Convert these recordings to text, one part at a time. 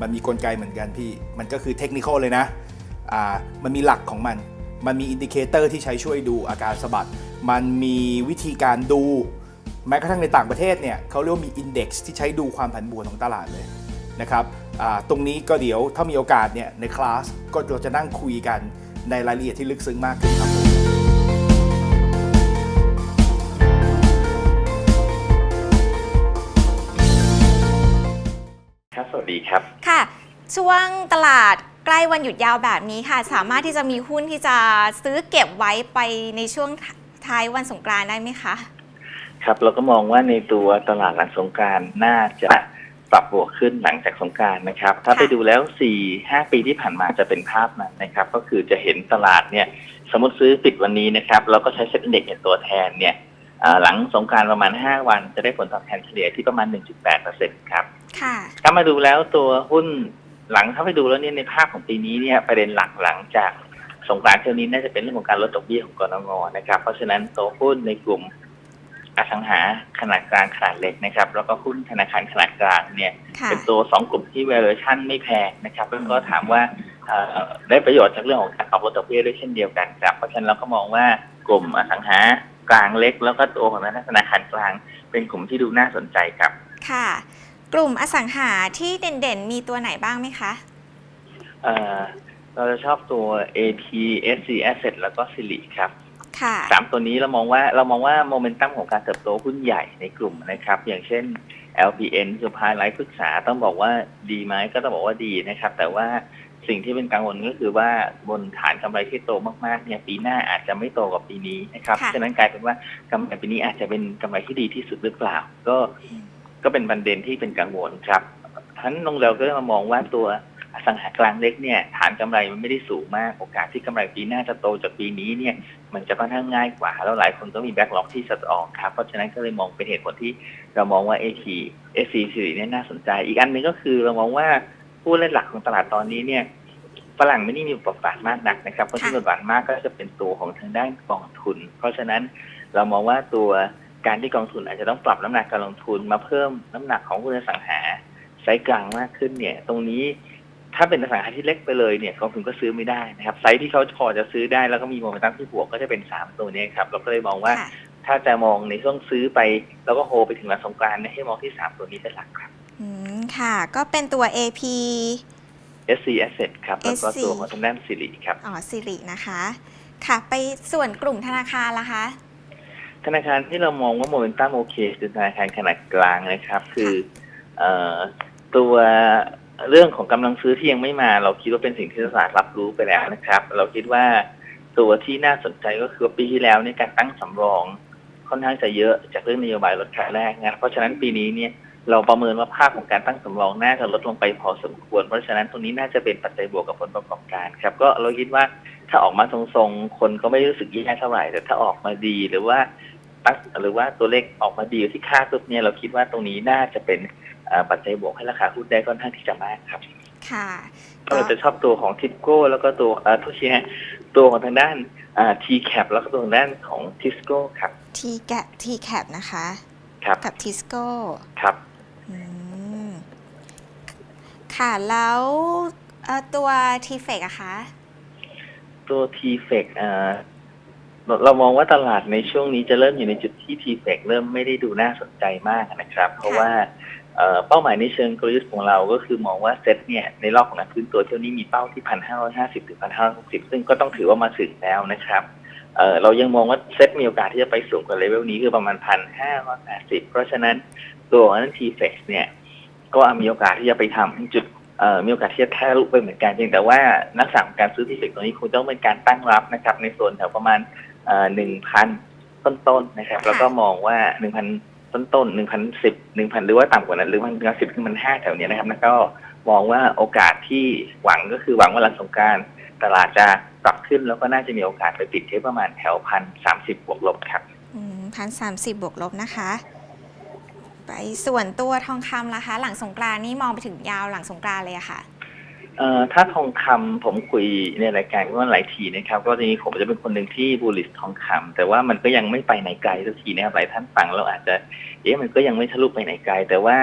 มันมีกลไกเหมือนกันพี่ มันก็คือเทคนิคเลยนะอ่ามันมีหลักของมัน มันมีอินดิเคเตอร์ที่ใช้ช่วยดูอาการสะบัด มันมีวิธีการดู แม้กระทั่งในต่างประเทศเนี่ยเขาเรียกว่ามีอินเด็กซ์ที่ใช้ดูความผันผวนของตลาดเลยนะครับตรงนี้ก็เดี๋ยวถ้ามีโอกาสเนี่ยในคลาสก็เราจะนั่งคุยกันในรายละเอียดที่ลึกซึ้งมากขึ้นครับ วัสดีครับ ค่ะ ช่วงตลาดใกล้วันหยุดยาวแบบนี้ค่ะ สามารถที่จะมีหุ้นที่จะซื้อเก็บไว้ไปในช่วงท้ายวันสงกรานต์ได้ไหมคะ ครับเราก็มองว่าในตัวตลาดหลังสงกรารน่าจะปรับบวกขึ้นหลังจากสงกรารนะครับ ถ้าค่ะไปดูแล้ว 4 5 ปีที่ผ่านมาจะเป็นภาพนั้นนะครับ ก็คือจะเห็นตลาดเนี่ย สมมติซื้อปิดวันนี้นะครับ เราก็ใช้เซ็ตอินเด็กซ์เป็นตัวแทนเนี่ยอ่าหลังสงกรารประมาณ 5 วันจะได้ผลตอบแทนเฉลี่ยที่ประมาณ 1.8%ครับ ค่ะ ถ้ามาดูแล้วตัวหุ้นหลังถ้าไปดูแล้วเนี่ยในภาพของปีนี้เนี่ยประเด็นหลักหลังจากสงกรานต์เที่ยวนี้น่าจะเป็นเรื่องของการลดดอกเบี้ยของกรงงนะครับ เพราะฉะนั้นตัวหุ้นในกลุ่มอสังหาขนาดกลางขนาดเล็กนะครับ แล้วก็หุ้นธนาคารขนาดกลางเนี่ยค่ะเป็นตัวสองกลุ่มที่ valuation ไม่แพงนะครับแล้วก็ถามว่าเอ่อได้ประโยชน์จากเรื่องของการปรับลดดอกเบี้ยด้วยเช่นเดียวกันครับ เพราะฉะนั้นเราก็มองว่ากลุ่มอสังหากลางเล็ก แล้วก็ตัวของธนาคารกลาง เป็นกลุ่มที่ดูน่าสนใจครับ ค่ะ กลุ่มอสังหาที่เด่นๆ มีตัวไหนบ้างไหมคะ เอ่อเราจะชอบตัว AP SC Asset แล้วก็ s i l i ครับค่ะ สามตัวนี้เรามองว่าเรามองว่าโมเมนตัมของการเติบโตหุ้นใหญ่ในกลุ่มนะครับ อย่างเช่น LPN สุภาไลฟ์ปรึกษาต้องบอกว่าดีไหมก็ต้องบอกว่าดีนะครับ แต่ว่าสิ่งที่เป็นกังวลก็คือว่าบนฐานกำไรที่โตมากๆเนี่ยปีหน้าอาจจะไม่โตกว่าปีนี้นะครับค่ะฉะนั้นกลายเป็นว่ากำไรปีนี้อาจจะเป็นกำไรที่ดีที่สุดหรือเปล่า ก็ ก็เป็นประเด็นที่เป็นกังวลครับทั้นลงเราก็มามองว่าตัวอสังหากลางเล็กเนี่ยฐานกำไรมันไม่ได้สูงมาก โอกาสที่กำไรปีหน้าจะโตจากปีนี้เนี่ยมันจะค่อนข้างง่ายกว่า แล้วหลายคนก็มีแบ็กล็อกที่จะออกครับ เพราะฉะนั้นก็เลยมองเป็นเหตุผลที่เรามองว่า AT SC สิริเนี่ยน่าสนใจ อีกอันหนึ่งก็คือเรามองว่าผู้เล่นหลักของตลาดตอนนี้เนี่ยฝรั่งไม่ได้มีบทบาทมากนักนะครับคนที่บทบาทมากก็จะเป็นตัวของทางด้านกองทุน เพราะฉะนั้นเรามองว่าตัว การที่กองทุนอาจจะต้องปรับน้ำหนักการลงทุนมาเพิ่มน้ำหนักของหุ้นอสังหาไซส์กลางมากขึ้นเนี่ย ตรงนี้ถ้าเป็นอสังหาที่เล็กไปเลยเนี่ยกองทุนก็ซื้อไม่ได้นะครับ ไซส์ที่เขาพอจะซื้อได้แล้วก็มีโมเมนตัมที่บวกก็จะเป็นสามตัวนี้ครับเราก็เลยมองว่าค่ะถ้าจะมองในช่วงซื้อไป แล้วก็โฮไปถึงวันสงกรานต์เนี่ยให้มองที่สามตัวนี้เป็นหลักครับ อืมค่ะ ก็เป็นตัว AP SC Asset ครับ แล้วก็ SC ตัวของทางด้านสิริครับ อ๋อสิรินะคะ ค่ะ ไปส่วนกลุ่มธนาคารล่ะคะ ธนาคารที่เรามองว่าโมเมนตัมโอเคคือธนาคารขนาดกลางนะครับ คือเอตัวเรื่องของกำลังซื้อที่ยังไม่มา เราคิดว่าเป็นสิ่งที่ตลาดรับรู้ไปแล้วนะครับ เราคิดว่าตัวที่น่าสนใจก็คือปีที่แล้วเนี่การตั้งสำรองค่อนข้างจะเยอะจากเรื่องนโยบายลดขายแรกนะเพราะฉะนั้นปีนี้เนี่ยเราประเมินว่าภาพของการตั้งสำรองน่าจะลดลงไปพอสมควร เพราะฉะนั้นตรงนี้น่าจะเป็นปัจจัยบวกกับผลประกอบการครับ ก็เราคิดว่า ถ้าออกมาทรงๆ คนก็ไม่รู้สึกแย่เท่าไหร่ แต่ถ้าออกมาดีหรือว่าตั้งหรือว่าตัวเลขออกมาดีที่คาดปุ๊บเนี่ยเราคิดว่าตรงนี้น่าจะเป็นเอ่อปัจจัยบวกให้ราคาหุ้นได้ค่อนข้างที่จะมากครับ ค่ะก็เราจะชอบตัวของทิปโก้แล้วก็ตัวเอ่อทุกชีฮะตัวของทางด้านทีแคปแล้วก็ตัวทางด้านของทิสโก้ครับ T g a p T cap นะคะครับกับ Tisco ครับอืมค่ะแล้วเอ่อตัว t f e c อะคะ ตัวทีเฟกเราเรามองว่าตลาดในช่วงนี้จะเริ่มอยู่ในจุดที่ทีเฟกเริ่มไม่ได้ดูน่าสนใจมากนะครับ เพราะว่าเอ่อเป้าหมายในเชิงกลยุทธ์ของเราก็คือมองว่าเซ็ตเนี่ยในรอบของการพื้นตัวเที่ยวนี้มีเป้าที่พันห้าร้อยห้าสิบถึงพันห้าหกสิบซึ่งก็ต้องถือว่ามาถึงแล้วนะครับเอ่อเรายังมองว่าเซ็ตมีโอกาสที่จะไปสูงกว่าเลเวลนี้คือประมาณพันห้าร้อยแปดสิบเพราะฉะนั้นตัวของนั้นทีเฟกเนี่ยก็มีโอกาสที่จะไปทำจุดเอ่อ มีโอกาสที่จะแทะลุไปเหมือนกันเพียงแต่ว่านักสั่งการซื้อที่เฟกตัวนี้คงต้องเป็นการตั้งรับนะครับ ในส่วนแถวประมาณหนึ่งพันต้นๆนะครับ แล้วก็มองว่าหนึ่งพันต้นๆหนึ่งพันสิบหนึ่งพันหรือว่าต่ำกว่านั้นหรือพันสิบขึ้นมันห้าแถวเนี้ยนะครับ แล้วก็มองว่าโอกาสที่หวังก็คือหวังว่าหลังสงกรารตลาดจะปรับขึ้นแล้วก็น่าจะมีโอกาสไปปิดที่ประมาณแถวพันสามสิบบวกลบครับอืมพันสามสิบบวกลบนะคะ ไปส่วนตัวทองคำล่ะคะ หลังสงกรานต์นี่มองไปถึงยาวหลังสงกรานต์เลยอะค่ะ เอ่อถ้าทองคำผมคุยในรายการก็หลายทีนะครับ ก็ทีนี้ผมจะเป็นคนหนึ่งที่บูลลิสทองคำแต่ว่ามันก็ยังไม่ไปไหนไกลสักทีนะครับหลายท่านฟังเราอาจจะ เอ๊ะมันก็ยังไม่ทะลุไปไหนไกล แต่ว่า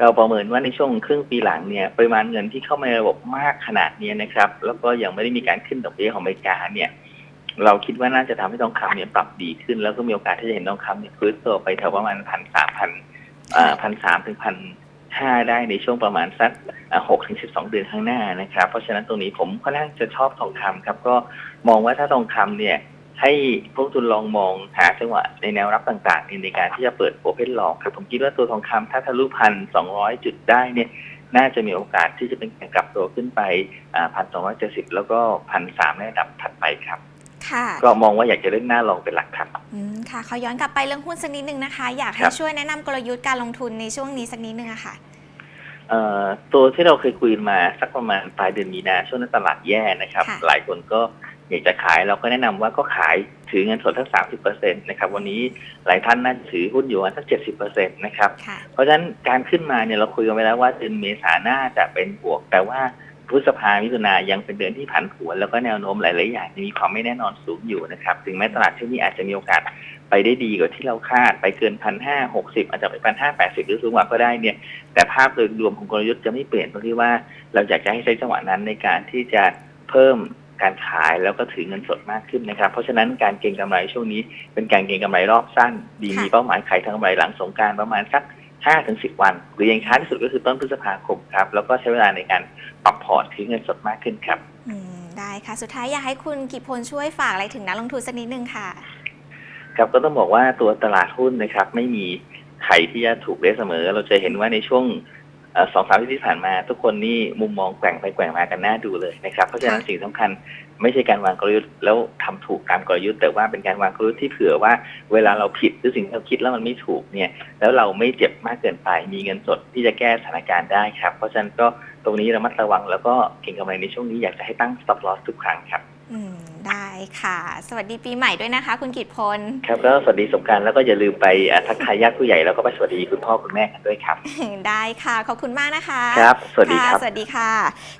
เราประเมินว่าในช่วงครึ่งปีหลังเนี่ยปริมาณเงินที่เข้ามาในระบบมากขนาดนี้นะครับ แล้วก็ยังไม่ได้มีการขึ้นดอกเบี้ยของอเมริกาเนี่ย เราคิดว่าน่าจะทำให้ทองคำเนี่ยปรับดีขึ้น แล้วก็มีโอกาสที่จะเห็นทองคำเนี่ยฟื้นตัวไปแถวประมาณพันสามพัน พันสามถึงพันห้าได้ในช่วงประมาณสักหกถึงสิบสองเดือนข้างหน้านะครับ เพราะฉะนั้นตรงนี้ผมค่อนข้างจะชอบทองคำครับ ก็มองว่าถ้าทองคำเนี่ยให้พวกทุนลองมองหาจังหวะในแนวรับต่างๆ ในการที่จะเปิดโอเพนลองครับ ผมคิดว่าตัวทองคำถ้าทะลุพันสองร้อยจุดได้เนี่ย น่าจะมีโอกาสที่จะเป็นการกลับตัวขึ้นไปพันสองร้อยเจ็ดสิบแล้วก็พันสามในระดับถัดไปครับ ค่ะก็มองว่าอยากจะเล่นหน้าลองเป็นหลักครับ อืมค่ะขอย้อนกลับไปเรื่องหุ้นสักนิดนึงนะคะ อยากคให้รับ ช่วยแนะนำกลยุทธ์การลงทุนในช่วงนี้สักนิดนึงอะค่ะ เอ่อตัวที่เราเคยคุยมาสักประมาณปลายเดือนมีนาช่วงนั้นตลาดแย่นะครับ ค่ะ หลายคนก็อยากจะขายเราก็แนะนำว่าก็ขายถือเงินสดทั้งสามสิบเปอร์เซ็นต์นะครับ วันนี้หลายท่านน่าจะถือหุ้นอยู่ประมาณสักเจ็ดสิบเปอร์เซ็นต์นะครับ ค่ะ เพราะฉะนั้นการขึ้นมาเนี่ยเราคุยกันไปแล้วว่าเดือนเมษาน่าจะเป็นบวก แต่ว่า พฤษภามิถุนายังเป็นเดือนที่ผันผวนแล้วก็แนวโน้มหลาย ๆ อย่างยังมีความไม่แน่นอนสูงอยู่นะครับถึงแม้ตลาดช่วงนี้อาจจะมีโอกาสไปได้ดีกว่าที่เราคาดไปเกินพันห้าหกสิบอาจจะไปพันห้าแปดสิบหรือสูงกว่าก็ได้เนี่ย แต่ภาพโดยรวมของกลยุทธ์จะไม่เปลี่ยนตรงที่ว่าเราอยากจะให้ใช้จังหวะนั้นในการที่จะเพิ่มการขายแล้วก็ถือเงินสดมากขึ้นนะครับ เพราะฉะนั้นการเก็งกำไรช่วงนี้เป็นการเก็งกำไรรอบสั้น ดีมีเป้าหมายขายทางกำไรหลังสงการประมาณสักห้าถึงสิบวัน หรือยังช้าที่สุดก็คือต้นพฤษภาคมครับแล้วก็ใช้เวลาในการ ปรับพอร์ตถือเงินสดมากขึ้นครับอืมได้ค่ะ สุดท้ายอยากให้คุณกิจพลช่วยฝากอะไรถึงนักลงทุนสักนิดนึงค่ะ ครับก็ต้องบอกว่าตัวตลาดหุ้นนะครับ ไม่มีใครที่จะถูกได้เสมอ เราจะเห็นว่าในช่วงเอ่อสองสามปีที่ผ่านมา ทุกคนนี่มุมมองแกว่งไปแกว่งมากันน่าดูเลยนะครับ เพราะฉะนั้นค่ะสิ่งสำคัญ ไม่ใช่การวางกลยุทธ์แล้วทำถูกตามกลยุทธ์ แต่ว่าเป็นการวางกลยุทธ์ที่เผื่อว่า เวลาเราผิดหรือสิ่งที่เราคิดแล้วมันไม่ถูกเนี่ย แล้วเราไม่เจ็บมากเกินไป มีเงินสดที่จะแก้สถานการณ์ได้ครับ เพราะฉะนั้นก็ตรงนี้ระมัดระวังแล้วก็เก็งกำไรในช่วงนี้อยากจะให้ตั้ง stop loss ทุกครั้งครับอืมได้ค่ะ สวัสดีปีใหม่ด้วยนะคะ คุณกิจพล ครับแล้วสวัสดีสงกรารแล้วก็อย่าลืมไปอ่าทักทายญาติผู้ใหญ่แล้วก็ไปสวัสดีคุณพ่อคุณแม่กันด้วยครับ ได้ค่ะ ขอบคุณมากนะคะ ครับ สวัสดีครับะสวัสดีค่ะ